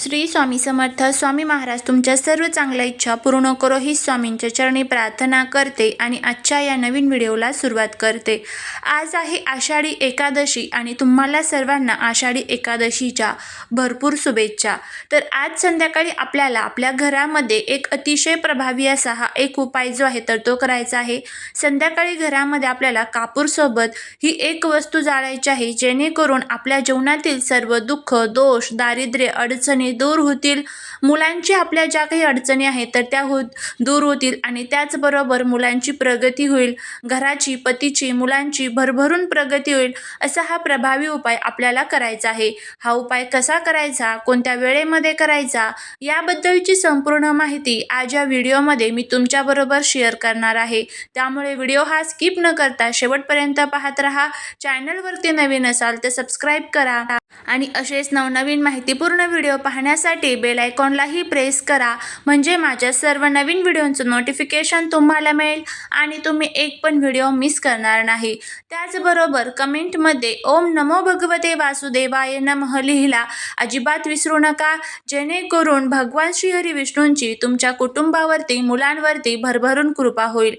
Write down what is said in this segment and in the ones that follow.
श्री स्वामी समर्थ स्वामी महाराज तुमच्या सर्व चांगल्या इच्छा पूर्ण करो ही स्वामींच्या चरणी प्रार्थना करते आणि आजच्या या नवीन व्हिडिओला सुरुवात करते. आज आहे आषाढी एकादशी आणि तुम्हाला सर्वांना आषाढी एकादशीच्या भरपूर शुभेच्छा. तर आज संध्याकाळी आपल्याला आपल्या घरामध्ये एक अतिशय प्रभावी असा हा एक उपाय जो आहे तर तो करायचा आहे. संध्याकाळी घरामध्ये आपल्याला कापूरसोबत ही एक वस्तू जाळायची आहे जेणेकरून आपल्या जीवनातील सर्व दुःख दोष दारिद्र्य अडचणी दूर होतील. मुलांची आपल्या ज्या काही अडचणी आहेत तर त्या हो दूर होतील आणि त्याचबरोबर मुलांची प्रगती होईल. घराची पतीची मुलांची भरभरून प्रगती होईल असा हा प्रभावी उपाय आपल्याला करायचा आहे. हा उपाय कसा करायचा? कोणत्या वेळेमध्ये करायचा? याबद्दलची संपूर्ण माहिती आज या व्हिडिओमध्ये मी तुमच्याबरोबर शेअर करणार आहे. त्यामुळे व्हिडिओ हा स्किप न करता शेवटपर्यंत पाहत राहा. चॅनलवरती नवीन असाल तर सबस्क्राईब करा. आणि असेच नवनवीन माहितीपूर्ण व्हिडिओ पाहण्यासाठी बेल आयकॉनलाही प्रेस करा. म्हणजे माझ्या सर्व नवीन व्हिडिओंचं नोटिफिकेशन तुम्हाला मिळेल आणि तुम्ही एक पण व्हिडिओ मिस करणार नाही. त्याचबरोबर कमेंटमध्ये ओम नमो भगवते वासुदेवाय नमः लिहिला. अजिबात विसरू नका. जेणेकरून भगवान श्रीहरी विष्णूंची तुमच्या कुटुंबावरती मुलांवरती भरभरून कृपा होईल.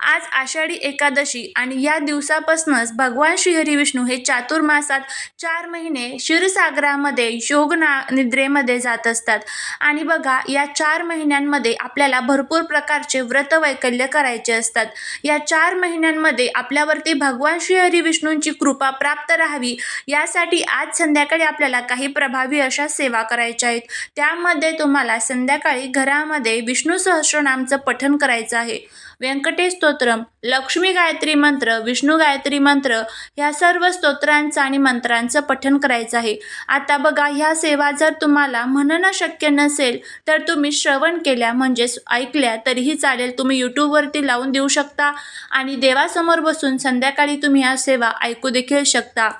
आज आषाढी एकादशी आणि या दिवसापासूनच भगवान श्रीहरी विष्णू हे चातुर्मासात चार महिने क्षीरसागरामध्ये योगना निद्रेमध्ये जात असतात. आणि बघा या चार महिन्यांमध्ये आपल्याला भरपूर प्रकारचे व्रत वैकल्य करायचे असतात. या चार महिन्यांमध्ये आपल्यावरती भगवान श्रीहरी विष्णूंची कृपा प्राप्त राहावी यासाठी आज संध्याकाळी आपल्याला काही प्रभावी अशा सेवा करायच्या आहेत. त्यामध्ये तुम्हाला संध्याकाळी घरामध्ये विष्णू सहस्रनामचं पठण करायचं आहे. व्यंकटेश स्तोत्रम लक्ष्मी गायत्री मंत्र विष्णू गायत्री मंत्र ह्या सर्व स्तोत्रांचं आणि मंत्रांचं पठण करायचं आहे. आता बघा ह्या सेवा जर तुम्हाला म्हणणं शक्य नसेल तर तुम्ही श्रवण केल्या म्हणजेच ऐकल्या तरीही चालेल. तुम्ही यूट्यूबवरती लावून देऊ शकता आणि देवासमोर बसून संध्याकाळी तुम्ही ह्या सेवा ऐकू देखील शकता.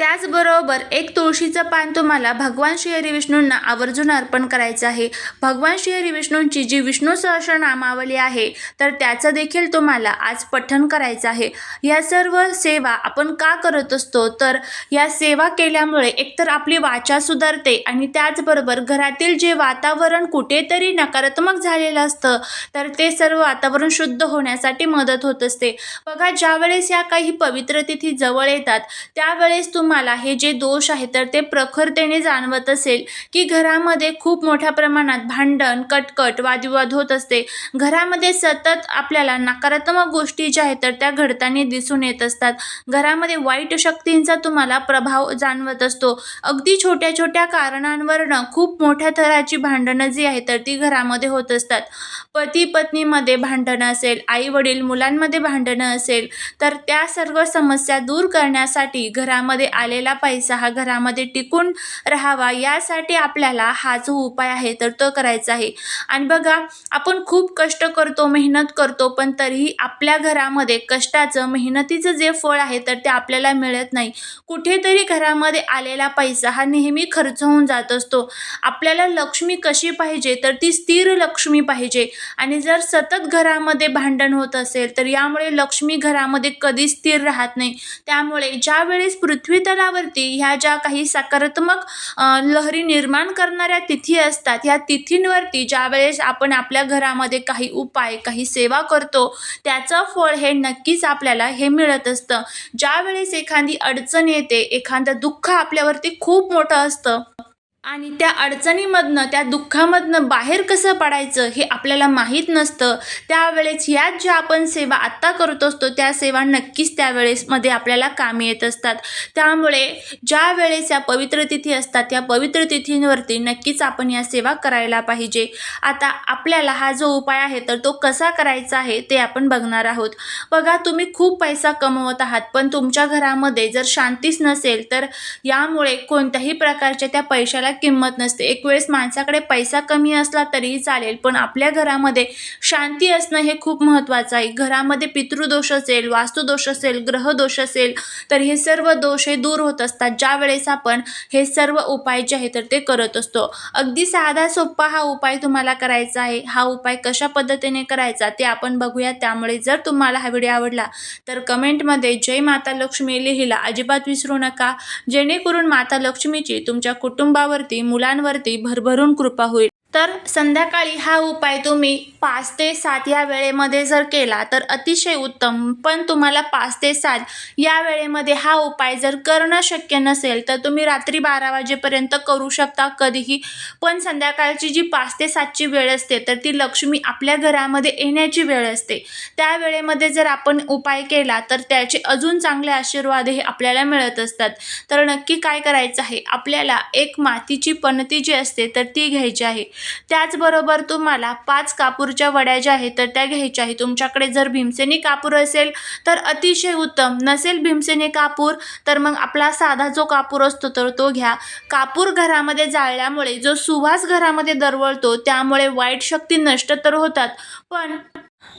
त्याचबरोबर एक तुळशीचं पान तुम्हाला भगवान श्री विष्णूंना आवर्जून अर्पण करायचं आहे. भगवान श्री विष्णूंची जी विष्णू सहस्रनामावली आहे तर त्याचं देखील तुम्हाला आज पठण करायचं आहे. या सर्व सेवा आपण का करत असतो? तर या सेवा केल्यामुळे एकतर आपली वाचा सुधारते आणि त्याचबरोबर घरातील जे वातावरण कुठेतरी नकारात्मक झालेलं असतं तर ते सर्व वातावरण शुद्ध होण्यासाठी मदत होत असते. बघा ज्यावेळेस या काही पवित्र तिथी जवळ येतात त्यावेळेस तुम्हाला हे जे दोष आहे तर ते प्रखरतेने जाणवत असेल की घरामध्ये खूप मोठ्या प्रमाणात भांडण कटकट वादविवाद होत असते. घरामध्ये सतत आपल्याला नकारात्मक गोष्टी ज्या आहेत तर त्या घडताना दिसून येत असतात. घरामध्ये वाईट शक्तींचा तुम्हाला प्रभाव जाणवत असतो. अगदी छोट्या छोट्या कारणांवरनं खूप मोठ्या थराची भांडणं जी आहेत तर ती घरामध्ये होत असतात. पती पत्नीमध्ये भांडणं असेल आई वडील मुलांमध्ये भांडणं असेल तर त्या सर्व समस्या दूर करण्यासाठी घरामध्ये आलेला पैसा हा घरामध्ये टिकून राहावा यासाठी आपल्याला हा जो उपाय आहे तर तो करायचा आहे. आणि बघा आपण खूप कष्ट करतो मेहनत करतो पण तरीही आपल्या घरामध्ये कष्टाचं मेहनतीचं जे फळ आहे तर ते आपल्याला मिळत नाही. कुठेतरी घरामध्ये आलेला पैसा हा नेहमी खर्च होऊन जात असतो. आपल्याला लक्ष्मी कशी पाहिजे तर ती स्थिर लक्ष्मी पाहिजे. आणि जर सतत घरामध्ये भांडण होत असेल तर यामुळे लक्ष्मी घरामध्ये कधीच स्थिर राहत नाही. त्यामुळे ज्यावेळेस पृथ्वी तलावरती ह्या ज्या काही सकारात्मक लहरी निर्माण करणाऱ्या तिथी असतात ह्या तिथींवरती ज्यावेळेस आपण आपल्या घरामध्ये काही उपाय काही सेवा करतो त्याचं फळ हे नक्कीच आपल्याला हे मिळत असतं. ज्यावेळेस एखादी अडचण येते एखादं दुःख आपल्यावरती खूप मोठं असतं आणि त्या अडचणीमधनं त्या दुःखामधनं बाहेर कसं पडायचं हे आपल्याला माहीत नसतं. त्यावेळेस ह्याच ज्या आपण सेवा आत्ता करत असतो त्या सेवा नक्कीच त्यावेळेसमध्ये आपल्याला कामी येत असतात. त्यामुळे ज्या वेळेस या पवित्र तिथी असतात या पवित्र तिथींवरती नक्कीच आपण या सेवा करायला पाहिजे. आता आपल्याला हा जो उपाय आहे तर तो कसा करायचा आहे ते आपण बघणार आहोत. बघा तुम्ही खूप पैसा कमवत आहात पण तुमच्या घरामध्ये जर शांतीच नसेल तर यामुळे कोणत्याही प्रकारच्या त्या पैशाला किंमत नसते. एक वेळेस माणसाकडे पैसा कमी असला तरीही चालेल पण आपल्या घरामध्ये शांती असणं हे खूप महत्त्वाचं आहे. घरामध्ये पितृदोष असेल वास्तुदोष असेल ग्रहदोष असेल तर हे सर्व दोष हे दूर होत असतात. ज्या वेळेस आपण हे सर्व उपाय जे आहे तर ते करत असतो. अगदी साधा सोपा हा उपाय तुम्हाला करायचा आहे. हा उपाय कशा पद्धतीने करायचा ते आपण बघूया. त्यामुळे जर तुम्हाला हा व्हिडिओ आवडला तर कमेंटमध्ये जय माता लक्ष्मी लिहिला. अजिबात विसरू नका. जेणेकरून माता लक्ष्मीची तुमच्या कुटुंबावर तुमच्यावरती मुलांवरती भरभरून कृपा होईल. तर संध्याकाळी हा उपाय तुम्ही पाच ते सात या वेळेमध्ये जर केला तर अतिशय उत्तम. पण तुम्हाला पाच ते सात या वेळेमध्ये हा उपाय जर करणं शक्य नसेल तर तुम्ही रात्री बारा वाजेपर्यंत करू शकता कधीही. पण संध्याकाळची जी पाच ते सातची वेळ असते तर ती लक्ष्मी आपल्या घरामध्ये येण्याची वेळ असते. त्या वेळेमध्ये जर आपण उपाय केला तर त्याचे अजून चांगले आशीर्वादही आपल्याला मिळत असतात. तर नक्की काय करायचं आहे? आपल्याला एक मातीची पणती जी असते तर ती घ्यायची आहे. त्याचबरोबर तुम्हाला पाच कापूरच्या वड्या ज्या आहेत तर त्या घ्यायच्या आहे तुमच्याकडे जर भीमसेनी कापूर असेल तर अतिशय उत्तम. नसेल भीमसेनी कापूर तर मग आपला साधा जो कापूर असतो तर तो घ्या. कापूर घरामध्ये जाळल्यामुळे जो सुवास घरामध्ये दरवळतो त्यामुळे वाईट शक्ती नष्ट तर होतात पण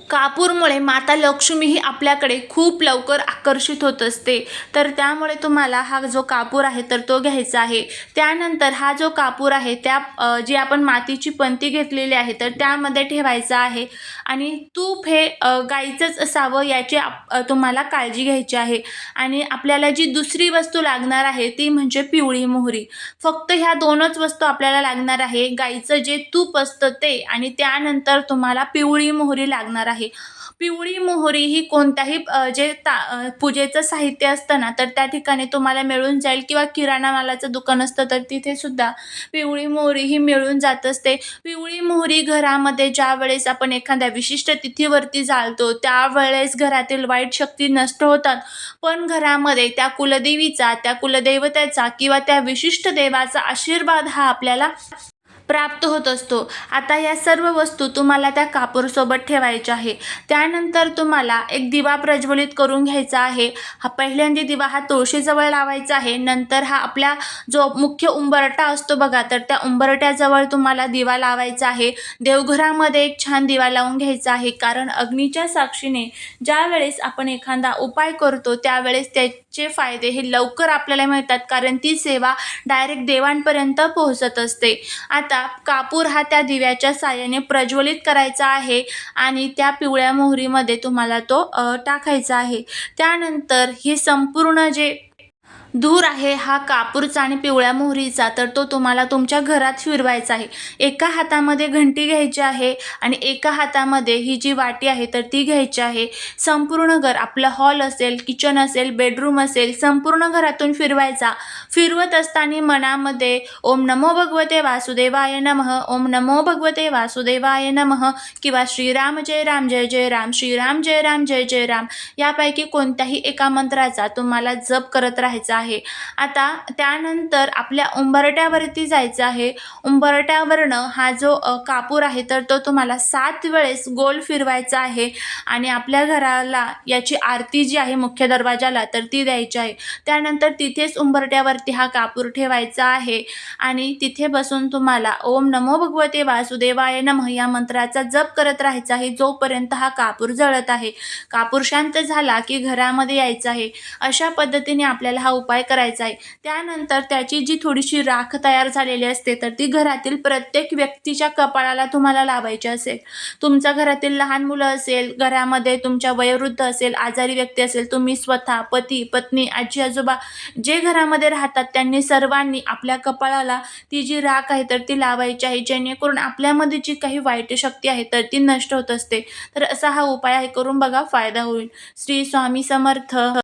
कापूरमुळे माता लक्ष्मी ही आपल्याकडे खूप लवकर आकर्षित होत असते. तर त्यामुळे तुम्हाला हा जो कापूर आहे तर तो घ्यायचा आहे. त्यानंतर हा जो कापूर आहे त्या जी आपण मातीची पंती घेतलेली आहे तर त्यामध्ये ठेवायचा आहे. आणि तूप हे गाईचंच असावं याची आप- तुम्हाला काळजी घ्यायची आहे. आणि आपल्याला जी दुसरी वस्तू लागणार आहे ती म्हणजे पिवळी मोहरी. फक्त ह्या दोनच वस्तू आपल्याला लागणार आहे. गाईचं जे तूप असतं ते आणि त्यानंतर तुम्हाला पिवळी मोहरी लागणार आहे. पिवळी मोहरी ही कोणत्याही जे ता पूजेचं साहित्य असतं ना तर त्या ठिकाणी तुम्हाला मिळून जाईल. किंवा किराणा मालाचं दुकान असतं तर तिथे सुद्धा पिवळी मोहरी ही मिळून जात असते. पिवळी मोहरी घरामध्ये ज्या वेळेस आपण एखाद्या विशिष्ट तिथीवरती जाळतो त्यावेळेस घरातील वाईट शक्ती नष्ट होतात. पण घरामध्ये त्या कुलदेवीचा त्या कुलदैवताचा किंवा त्या विशिष्ट देवाचा आशीर्वाद हा आपल्याला प्राप्त होत असतो. आता या सर्व वस्तू तुम्हाला त्या कापूरसोबत ठेवायच्या आहे. त्यानंतर तुम्हाला एक दिवा प्रज्वलित करून घ्यायचा आहे. हा पहिल्यांदा दिवा हा तुळशीजवळ लावायचा आहे. नंतर हा आपला जो मुख्य उंबरटा असतो बघा तर त्या उंबरट्याजवळ तुम्हाला दिवा लावायचा आहे. देवघरामध्ये एक छान दिवा लावून घ्यायचा आहे. कारण अग्नीच्या साक्षीने ज्यावेळेस आपण एखादा उपाय करतो त्यावेळेस चे फायदे हे लवकर आपल्याला मिळतात कारण ती सेवा डायरेक्ट देवांपर्यंत पोहोचत असते. आता कापूर हा त्या दिव्याच्या साह्याने प्रज्वलित करायचा आहे आणि त्या पिवळ्या मोहरीमध्ये तुम्हाला तो टाकायचा आहे. त्यानंतर हे संपूर्ण जे धूर आहे हा कापूरचा आणि पिवळ्या मोहरीचा तर तो तुम्हाला तुमच्या घरात फिरवायचा आहे. एका हातामध्ये घंटी घ्यायची आहे आणि एका हातामध्ये ही जी वाटी आहे तर ती घ्यायची आहे. संपूर्ण घर आपलं हॉल असेल किचन असेल बेडरूम असेल संपूर्ण घरातून फिरवायचा. फिरवत असताना मनामध्ये ओम नमो भगवते वासुदेवाय नमः ओम नमो भगवते वासुदेवाय नमः किंवा श्रीराम जय राम जय जय राम श्रीराम जय राम जय जय राम यापैकी कोणत्याही एका मंत्राचा तुम्हाला जप करत राहायचा आहे. आता त्यानंतर आपल्या उंबरट्यावरती जायचं आहे. उंबरट्यावरनं हा जो कापूर आहे तर तो तुम्हाला सात वेळेस गोल फिरवायचा आहे. आणि आपल्या घराला याची आरती जी आहे मुख्य दरवाजाला तर ती द्यायची आहे. त्यानंतर तिथेच उंबरट्यावरती हा कापूर ठेवायचा आहे. आणि तिथे बसून तुम्हाला ओम नमो भगवते वासुदेवाय नमः या मंत्राचा जप करत राहायचा आहे. जोपर्यंत हा कापूर जळत आहे. कापूर शांत झाला की घरामध्ये यायचं आहे. अशा पद्धतीने आपल्याला हा उपाय करायचा आहे. त्यानंतर त्याची जी थोडीशी राख तयार झालेली असते तर ती घरातील प्रत्येक व्यक्तीच्या कपाळाला तुम्हाला लावायची असेल. तुमच्या घरातील लहान मुलं असेल घरामध्ये तुमच्या वयोवृद्ध असेल आजारी व्यक्ती असेल तुम्ही स्वतः पती पत्नी आजी आजोबा जे घरामध्ये राहतात त्यांनी सर्वांनी आपल्या कपाळाला ती जी राख आहे तर ती लावायची आहे. जेणेकरून आपल्यामध्ये जी काही वाईट शक्ती आहे तर ती नष्ट होत असते. तर असा हा उपाय आहे करून बघा फायदा होईल. श्री स्वामी समर्थ.